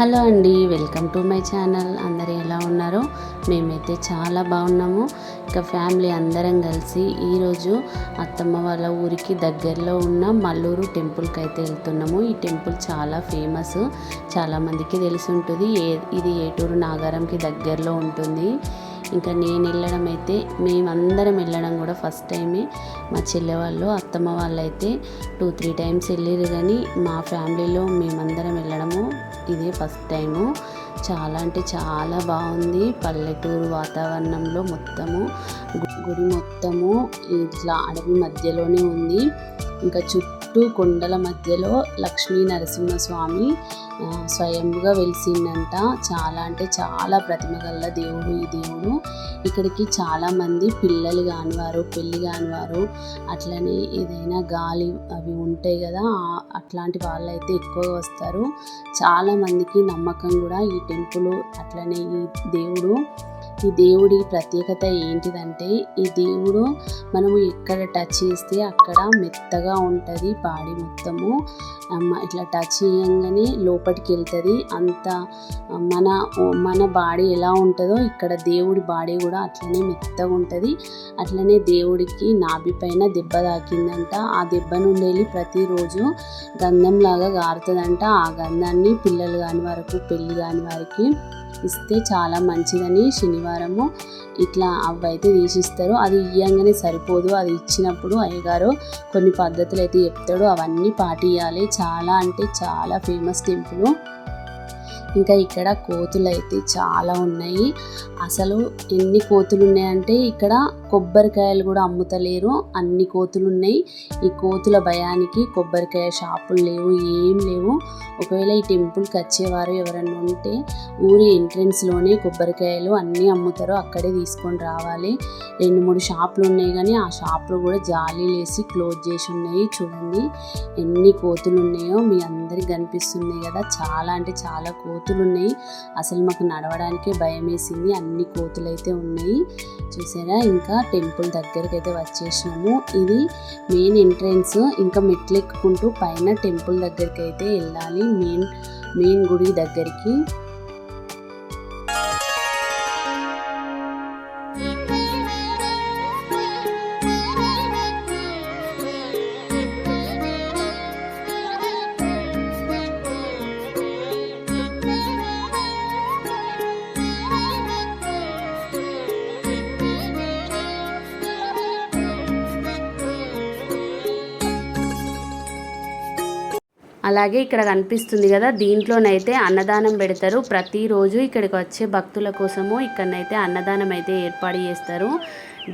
Hello అండి welcome to my channel. అందరు ఎలా ఉన్నారో? మేమైతే చాలా బాగున్నాము. ఇక ఫ్యామిలీ అందరం కలిసి ఈరోజు అత్తమ్మ వాళ్ళ ఊరికి దగ్గరలో ఉన్న మల్లూరు టెంపుల్కి అయితే వెళ్తున్నాము. ఈ టెంపుల్ చాలా ఫేమస్. చాలామందికి తెలిసి ఉంటుంది. ఏ ఇది ఏటూరు నాగారంకి దగ్గరలో ఉంటుంది. ఇంకా నేను వెళ్ళడం అయితే మేమందరం వెళ్ళడం కూడా ఫస్ట్ టైమే మా చెల్లె వాళ్ళు అత్తమ్మ వాళ్ళు అయితే టూ త్రీ టైమ్స్ వెళ్ళారు కానీ మా ఫ్యామిలీలో మేమందరం వెళ్ళడము ఇదే ఫస్ట్ టైము చాలా అంటే చాలా బాగుంది. పల్లెటూరు వాతావరణంలో మొత్తము గుడి మొత్తము ఇట్లా అడవి మధ్యలోనే ఉంది. ఇంకా చుట్టూ చుట్టూ కొండల మధ్యలో లక్ష్మీ నరసింహస్వామి స్వయంగా వెలిసిందంట. చాలా అంటే చాలా ప్రతిమ గల్ల దేవుడు ఈ దేవుడు. ఇక్కడికి చాలామంది పిల్లలు కానివారు పెళ్ళి కానివారు అట్లనే ఏదైనా గాలి అవి ఉంటాయి కదా అట్లాంటి వాళ్ళు అయితే ఎక్కువగా వస్తారు. చాలామందికి నమ్మకం కూడా ఈ టెంపుల్ అట్లనే ఈ దేవుడు ఈ దేవుడి ప్రత్యేకత ఏంటిదంటే ఈ దేవుడు మనము ఎక్కడ టచ్ చేస్తే అక్కడ మెత్తగా ఉంటుంది బాడీ మొత్తము. ఇట్లా టచ్ చేయంగానే లోపలికి వెళ్తుంది అంత మన మన బాడీ ఎలా ఉంటుందో ఇక్కడ దేవుడి బాడీ కూడా అట్లనే మెత్తగా ఉంటుంది. అట్లనే దేవుడికి నాభి పైన దెబ్బ తాకిందంట. ఆ దెబ్బ నుండి వెళ్ళి ప్రతిరోజు గంధంలాగా గారుతుందంట. ఆ గంధాన్ని పిల్లలు కాని వరకు పెళ్ళి కాని వారికి ఇస్తే చాలా మంచిదని శనివారము ఇట్లా అవైతే తీసిస్తారు అది ఇయ్యంగానే సరిపోదు. అది ఇచ్చినప్పుడు అయ్యగారు కొన్ని పద్ధతులు అయితే చెప్తాడు. అవన్నీ పాటియాలి చాలా అంటే చాలా ఫేమస్ టెంపుల్. ఇంకా ఇక్కడ కోతులు అయితే చాలా ఉన్నాయి. అసలు ఎన్ని కోతులు ఉన్నాయంటే ఇక్కడ కొబ్బరికాయలు కూడా అమ్ముతలేరు. అన్ని కోతులు ఉన్నాయి ఈ కోతుల భయానికి కొబ్బరికాయ షాపులు లేవు ఏం లేవు. ఒకవేళ ఈ టెంపుల్కి వచ్చేవారు ఎవరన్నా ఉంటే ఊరి ఎంట్రెన్స్లోనే కొబ్బరికాయలు అన్నీ అమ్ముతారు. అక్కడే తీసుకొని రావాలి. రెండు మూడు షాపులు ఉన్నాయి కానీ ఆ షాపులు కూడా జాలీలేసి క్లోజ్ చేసి ఉన్నాయి. చూడండి ఎన్ని కోతులు ఉన్నాయో మీ అందరికి కనిపిస్తున్నాయి కదా. చాలా అంటే చాలా కోతులు ఉన్నాయి. అసలు మాకు నడవడానికే భయం వేసింది అన్ని కోతులు అయితే ఉన్నాయి. చూసారా? ఇంకా టెంపుల్ దగ్గరికి అయితే వచ్చేసినాము. ఇది మెయిన్ ఎంట్రన్స్ ఇంకా మెట్లు ఎక్కుకుంటూ పైన టెంపుల్ దగ్గరికి అయితే వెళ్ళాలి. మెయిన్ మెయిన్ గుడి దగ్గరికి. అలాగే ఇక్కడ కనిపిస్తుంది కదా దీంట్లోనైతే అన్నదానం పెడతారు. ప్రతిరోజు ఇక్కడికి వచ్చే భక్తుల కోసము ఇక్కడనైతే అన్నదానం అయితే ఏర్పాటు చేస్తారు.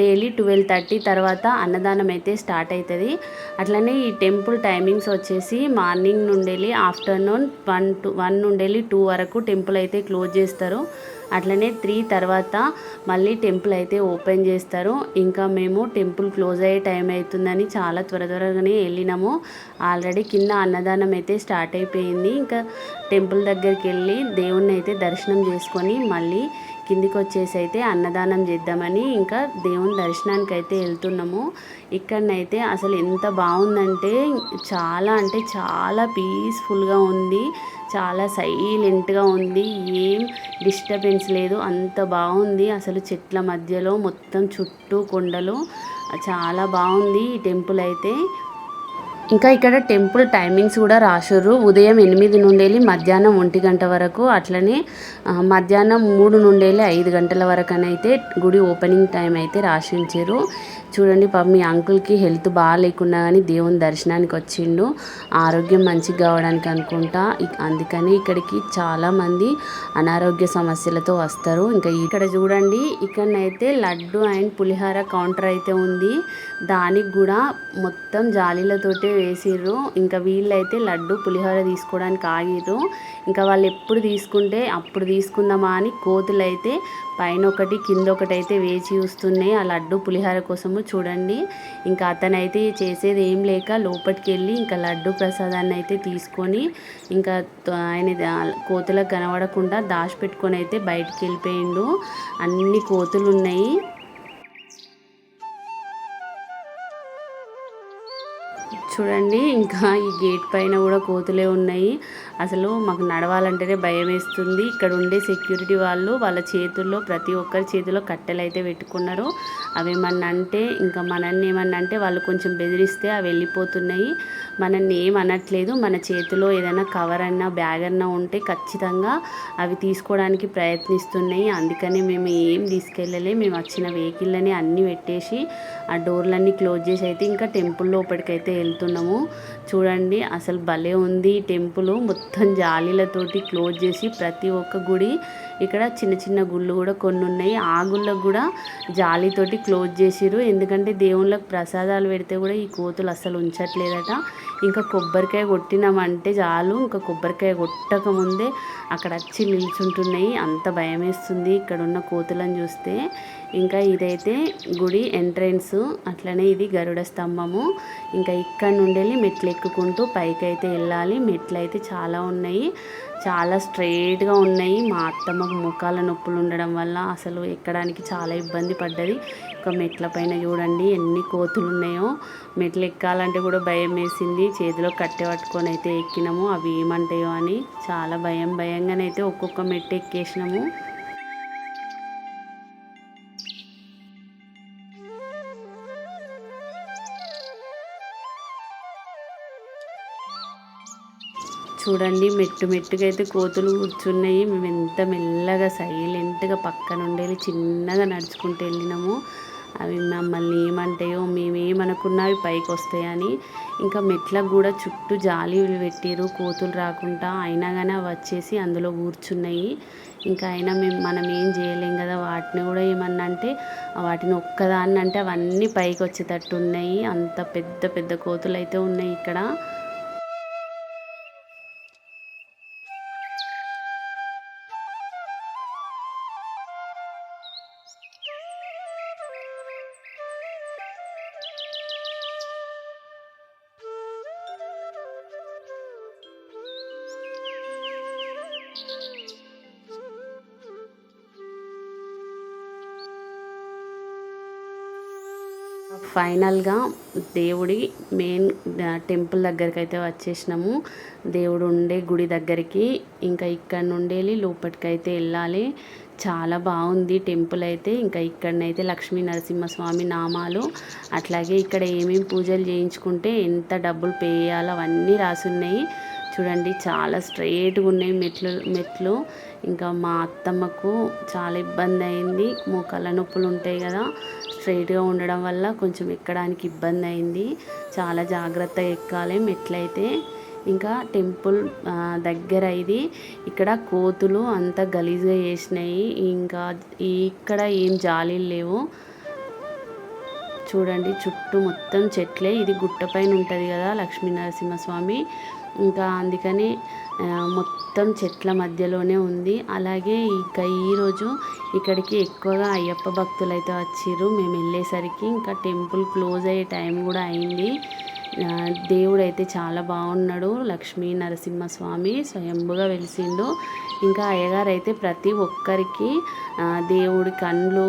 డైలీ ట్వెల్వ్ థర్టీ తర్వాత అన్నదానం అయితే స్టార్ట్ అవుతుంది. అట్లనే ఈ టెంపుల్ టైమింగ్స్ వచ్చేసి మార్నింగ్ నుండి ఆఫ్టర్నూన్ వన్ టు వన్ నుండి టూ వరకు టెంపుల్ అయితే క్లోజ్ చేస్తారు. అట్లనే త్రీ తర్వాత మళ్ళీ టెంపుల్ అయితే ఓపెన్ చేస్తారు. ఇంకా మేము టెంపుల్ క్లోజ్ అయ్యే టైం అవుతుందని చాలా త్వర త్వరగానే వెళ్ళినాము. ఆల్రెడీ కింద అన్నదానం అయితే స్టార్ట్ అయిపోయింది. ఇంకా టెంపుల్ దగ్గరికి వెళ్ళి దేవుణ్ణి అయితే దర్శనం చేసుకొని మళ్ళీ కిందికి వచ్చేసి అయితే అన్నదానం చేద్దామని ఇంకా దేవుని దర్శనానికి అయితే వెళ్తున్నాము. ఇక్కడనైతే అసలు ఎంత బాగుందంటే చాలా అంటే చాలా పీస్ఫుల్గా ఉంది. చాలా సైలెంట్గా ఉంది. ఏం డిస్టర్బెన్స్ లేదు. అంత బాగుంది. అసలు చెట్ల మధ్యలో మొత్తం చుట్టూ కొండలు. చాలా బాగుంది ఈ టెంపుల్ అయితే. ఇంకా ఇక్కడ టెంపుల్ టైమింగ్స్ కూడా రాసుర్రు. ఉదయం ఎనిమిది నుండి వెళ్ళి మధ్యాహ్నం ఒంటి గంట వరకు. అట్లనే మధ్యాహ్నం మూడు నుండి వెళ్ళి ఐదు గంటల వరకు అని అయితే గుడి ఓపెనింగ్ టైం అయితే రాసి ఉంచారు చూడండి పాప మీ అంకుల్కి హెల్త్ బాగా లేకున్నా కానీ దేవుని దర్శనానికి వచ్చిండు. ఆరోగ్యం మంచిగా కావడానికి అనుకుంటా. అందుకని ఇక్కడికి చాలామంది అనారోగ్య సమస్యలతో వస్తారు. ఇంకా ఇక్కడ చూడండి ఇక్కడనైతే లడ్డు అండ్ పులిహార కౌంటర్ అయితే ఉంది. దానికి కూడా మొత్తం జాలీలతోటే వేసిర్రు. ఇంకా వీళ్ళైతే లడ్డు పులిహోర తీసుకోవడానికి ఆగిర్రు. ఇంకా వాళ్ళు ఎప్పుడు తీసుకుంటే అప్పుడు తీసుకుందామా అని కోతులైతే పైన ఒకటి కింద ఒకటి అయితే వేచి చూస్తున్నాయి ఆ లడ్డు పులిహోర కోసము చూడండి. ఇంకా అతనైతే చేసేది ఏం లేక లోపలికి వెళ్ళి ఇంకా లడ్డు ప్రసాదాన్ని అయితే తీసుకొని ఇంకా ఆయన కోతులకు కనబడకుండా దాచిపెట్టుకొని అయితే బయటికి వెళ్ళిపోయిండు అన్ని కోతులు ఉన్నాయి చూడండి ఇంకా ఈ గేట్ పైన కూడా కోతులే ఉన్నాయి. అసలు మాకు నడవాలంటేనే భయం వేస్తుంది ఇక్కడ ఉండే సెక్యూరిటీ వాళ్ళు వాళ్ళ చేతుల్లో ప్రతి ఒక్కరి చేతిలో కట్టెలు అయితే పెట్టుకున్నారు. అవి అంటే ఇంకా మనల్ని ఏమన్నా అంటే వాళ్ళు కొంచెం బెదిరిస్తే అవి వెళ్ళిపోతున్నాయి. మనల్ని ఏం అనట్లేదు. మన చేతిలో ఏదైనా కవర్ అన్నా బ్యాగ్ అన్నా ఉంటే ఖచ్చితంగా అవి తీసుకోవడానికి ప్రయత్నిస్తున్నాయి. అందుకని మేము ఏం తీసుకెళ్ళలే. మేము వచ్చిన వెహికల్ని అన్నీ పెట్టేసి ఆ డోర్లన్నీ క్లోజ్ చేసి అయితే ఇంకా టెంపుల్ లోపలికైతే వెళ్తున్నాము. చూడండి అసలు భలే ఉంది టెంపుల్. మొత్తం జాలీలతోటి క్లోజ్ చేసి ప్రతి ఒక్క గుడి ఇక్కడ చిన్న చిన్న గుళ్ళు కూడా కొన్ని ఉన్నాయి. ఆ గుళ్ళకు కూడా జాలీతోటి క్లోజ్ చేసిరు ఎందుకంటే దేవుళ్ళకి ప్రసాదాలు పెడితే కూడా ఈ కోతులు అసలు ఉంచట్లేదట. ఇంకా కొబ్బరికాయ కొట్టినామంటే చాలు. ఇంకా కొబ్బరికాయ కొట్టక ముందే అక్కడ వచ్చి నిల్చుంటున్నాయి. అంత భయం వేస్తుంది ఇక్కడ ఉన్న కోతులను చూస్తే ఇంకా ఇదైతే గుడి ఎంట్రన్స్ అట్లనే ఇది గరుడ స్తంభము. ఇంకా ఇక్కడ నుండి వెళ్ళి మెట్లు ఎక్కుకుంటూ పైకి అయితే వెళ్ళాలి మెట్లు అయితే చాలా ఉన్నాయి. చాలా స్ట్రైట్గా ఉన్నాయి. మా అత్తమ్మకు ముఖాల నొప్పులు ఉండడం వల్ల అసలు ఎక్కడానికి చాలా ఇబ్బంది పడ్డది. ఒక మెట్ల పైన చూడండి ఎన్ని కోతులు ఉన్నాయో మెట్లు ఎక్కాలంటే కూడా భయం వేసింది. చేతిలో కట్టె పట్టుకొని అయితే ఎక్కినాము. అవి ఏమంటాయో అని చాలా భయం భయంగానైతే ఒక్కొక్క మెట్టు ఎక్కేసినాము. చూడండి మెట్టు మెట్టుగా అయితే కోతులు కూర్చున్నాయి. మేము ఎంత మెల్లగా సైలెంట్గా పక్కన ఉండేది చిన్నగా నడుచుకుంటూ వెళ్ళినాము. అవి మమ్మల్ని ఏమంటాయో మేమేమనుకున్నా అవి పైకి వస్తాయని. ఇంకా మెట్లకు కూడా చుట్టూ జాలీలు పెట్టారు కోతులు రాకుండా. అయినా కానీ అవి వచ్చేసి అందులో కూర్చున్నాయి. ఇంకా అయినా మేము మనం ఏం చేయలేం కదా వాటిని కూడా ఏమన్నా అంటే వాటిని ఒక్కదాన్ని అంటే అవన్నీ పైకి వచ్చేటట్టు ఉన్నాయి. అంత పెద్ద పెద్ద కోతులు అయితే ఉన్నాయి ఇక్కడ. ఫైనల్గా దేవుడి మెయిన్ టెంపుల్ దగ్గరికి అయితే వచ్చేసినాము. దేవుడు ఉండే గుడి దగ్గరికి ఇంకా ఇక్కడ నుండి వెళ్ళి లోపలికి అయితే వెళ్ళాలి. చాలా బాగుంది టెంపుల్ అయితే. ఇంకా ఇక్కడనైతే లక్ష్మీ నరసింహస్వామి నామాలు అట్లాగే ఇక్కడ ఏమేమి పూజలు చేయించుకుంటే ఎంత డబ్బులు పే చేయాలో అవన్నీ రాసున్నాయి. చూడండి చాలా స్ట్రైట్గా ఉన్నాయి మెట్లు మెట్లు. ఇంకా మా అత్తమ్మకు చాలా ఇబ్బంది అయింది. మోకాళ్ళ నొప్పులు ఉంటాయి కదా స్ట్రైట్గా ఉండడం వల్ల కొంచెం ఎక్కడానికి ఇబ్బంది అయింది. చాలా జాగ్రత్తగా ఎక్కాలి మెట్లయితే. ఇంకా టెంపుల్ దగ్గర ఇది. ఇక్కడ కోతులు అంత గలీజ్గా చేసినాయి. ఇంకా ఇక్కడ ఏం జాలీలు లేవు. చూడండి చుట్టూ మొత్తం చెట్లే. ఇది గుట్టపైన ఉంటుంది కదా లక్ష్మీ నరసింహస్వామి. ఇంకా అందుకని మొత్తం చెట్ల మధ్యలోనే ఉంది. అలాగే ఇంకా ఈరోజు ఇక్కడికి ఎక్కువగా అయ్యప్ప భక్తులు అయితే వచ్చిర్రు. మేము వెళ్ళేసరికి ఇంకా టెంపుల్ క్లోజ్ అయ్యే టైం కూడా అయింది. దేవుడు అయితే చాలా బాగున్నాడు. లక్ష్మీ నరసింహస్వామి స్వయంభుగా వెలిసిండు. ఇంకా అయ్యగారు అయితే ప్రతి ఒక్కరికి దేవుడి కళ్ళు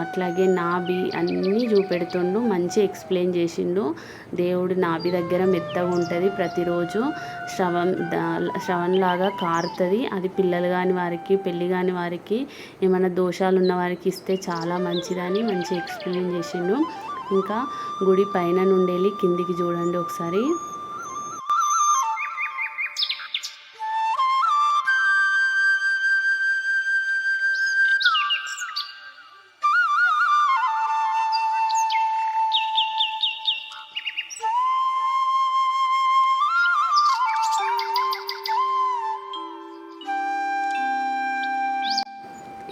అట్లాగే నాభి అన్నీ చూపెడుతుండు మంచి ఎక్స్ప్లెయిన్ చేసిండు. దేవుడి నాభి దగ్గర మెత్తగా ఉంటుంది ప్రతిరోజు. శ్రవం శ్రవణలాగా కారుతుంది. అది పిల్లలు కాని వారికి పెళ్ళి కాని వారికి ఏమైనా దోషాలు ఉన్న వారికి ఇస్తే చాలా మంచిదని మంచి ఎక్స్ప్లెయిన్ చేసిండు. ఇంకా గుడి పైన నుండి వెళ్ళి కిందికి చూడండి ఒకసారి.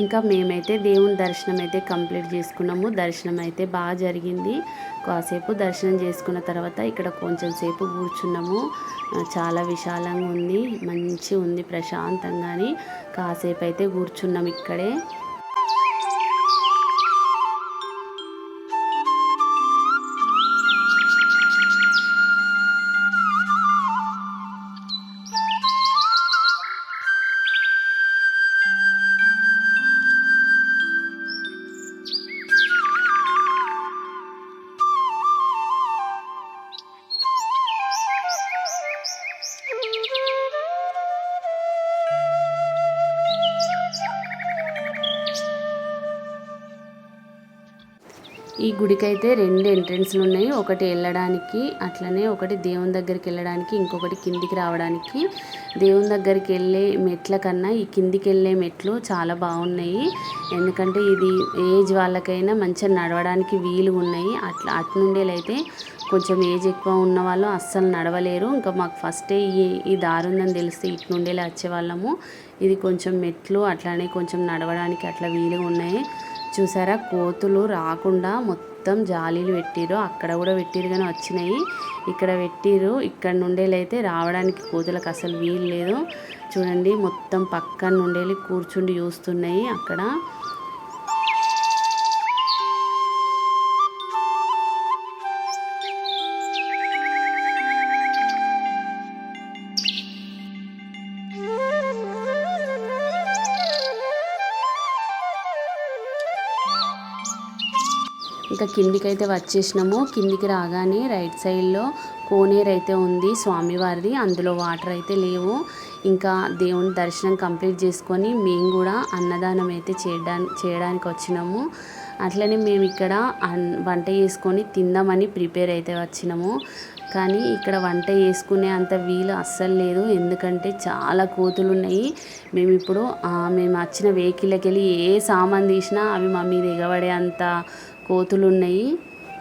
ఇంకా మేమైతే దేవుని దర్శనం అయితే కంప్లీట్ చేసుకున్నాము. దర్శనం అయితే బాగా జరిగింది. కాసేపు దర్శనం చేసుకున్న తర్వాత ఇక్కడ కొంచెం సేపు కూర్చున్నాము. చాలా విశాలంగా ఉంది. మంచి ఉంది ప్రశాంతంగాని కాసేపు అయితే కూర్చున్నాం ఇక్కడే. ఈ గుడికైతే రెండు ఎంట్రెన్స్లు ఉన్నాయి. ఒకటి వెళ్ళడానికి అట్లనే ఒకటి దేవుని దగ్గరికి వెళ్ళడానికి ఇంకొకటి కిందికి రావడానికి. దేవుని దగ్గరికి వెళ్ళే మెట్ల కన్నా ఈ కిందికి వెళ్ళే మెట్లు చాలా బాగున్నాయి. ఎందుకంటే ఇది ఏజ్ వాళ్ళకైనా మంచిగా నడవడానికి వీలు ఉన్నాయి. అట్లా అటు నుండేలైతే కొంచెం ఏజ్ ఎక్కువ ఉన్న వాళ్ళు అస్సలు నడవలేరు. ఇంకా మాకు ఫస్టే ఈ ఈ దారి ఉందని తెలిస్తే ఇటు నుండేలా వచ్చేవాళ్ళము. ఇది కొంచెం మెట్లు అట్లానే కొంచెం నడవడానికి అట్లా వీలుగా ఉన్నాయి. చూసారా? కోతులు రాకుండా మొత్తం జాలీలు పెట్టిరు అక్కడ కూడా పెట్టిరు కానీ వచ్చినాయి. ఇక్కడ పెట్టిరు ఇక్కడ నుండేలైతే రావడానికి కోతులకు అసలు వీలు లేదు. చూడండి మొత్తం పక్కన నుండేలి కూర్చుండి చూస్తున్నాయి అక్కడ. ఇంకా కిందికి అయితే వచ్చేసినాము. కిందికి రాగానే రైట్ సైడ్లో కోనేరు అయితే ఉంది స్వామివారిది. అందులో వాటర్ అయితే లేవు. ఇంకా దేవుని దర్శనం కంప్లీట్ చేసుకొని మేము కూడా అన్నదానం అయితే చేయడానికి చేయడానికి వచ్చినాము. అట్లనే మేము ఇక్కడ వంట చేసుకొని తిందామని ప్రిపేర్ అయితే వచ్చినాము. కానీ ఇక్కడ వంట చేసుకునే అంత వీలు అస్సలు లేదు. ఎందుకంటే చాలా కోతులు ఉన్నాయి. మేము ఇప్పుడు మేము వచ్చిన వెహికల్కి వెళ్ళి ఏ సామాన్ తీసినా అవి మా మీద ఎగబడే అంత కోతులు ఉన్నాయి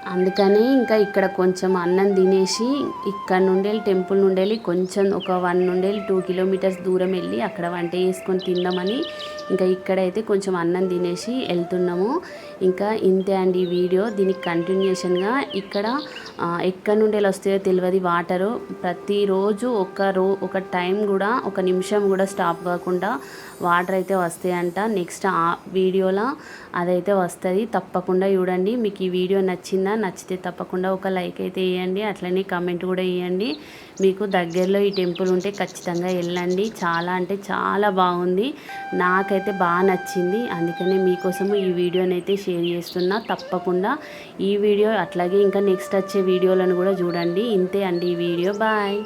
అందుకని ఇంకా ఇక్కడ కొంచెం అన్నం తినేసి ఇక్కడ నుండి టెంపుల్ నుండి కొంచెం ఒక వన్ నుండి టూ కిలోమీటర్స్ దూరం వెళ్ళి అక్కడ వంట చేసుకొని తిందామని ఇంకా ఇక్కడైతే కొంచెం అన్నం తినేసి వెళ్తున్నాము. ఇంకా ఇంతే అండి ఈ వీడియో. దీనికి కంటిన్యూషన్గా ఇక్కడ ఎక్కడి నుండి వస్తాయో తెలియదు వాటరు. ప్రతిరోజు ఒక రో ఒక టైం కూడా ఒక నిమిషం కూడా స్టాప్ కాకుండా వాటర్ అయితే వస్తాయంట. నెక్స్ట్ ఆ వీడియోలో అదైతే వస్తుంది. తప్పకుండా చూడండి. మీకు ఈ వీడియో నచ్చిందా? నచ్చితే తప్పకుండా ఒక లైక్ అయితే వేయండి. అట్లనే కమెంట్ కూడా వేయండి. మీకు దగ్గరలో ఈ టెంపుల్ ఉంటే ఖచ్చితంగా వెళ్ళండి. చాలా అంటే చాలా బాగుంది. నాకు నాకైతే బాగా నచ్చింది. అందుకనే మీకోసము ఈ వీడియోని అయితే షేర్ చేస్తున్నా. తప్పకుండా ఈ వీడియో అట్లాగే ఇంకా నెక్స్ట్ వచ్చే వీడియోలను కూడా చూడండి. ఇంతే అండి ఈ వీడియో. బాయ్.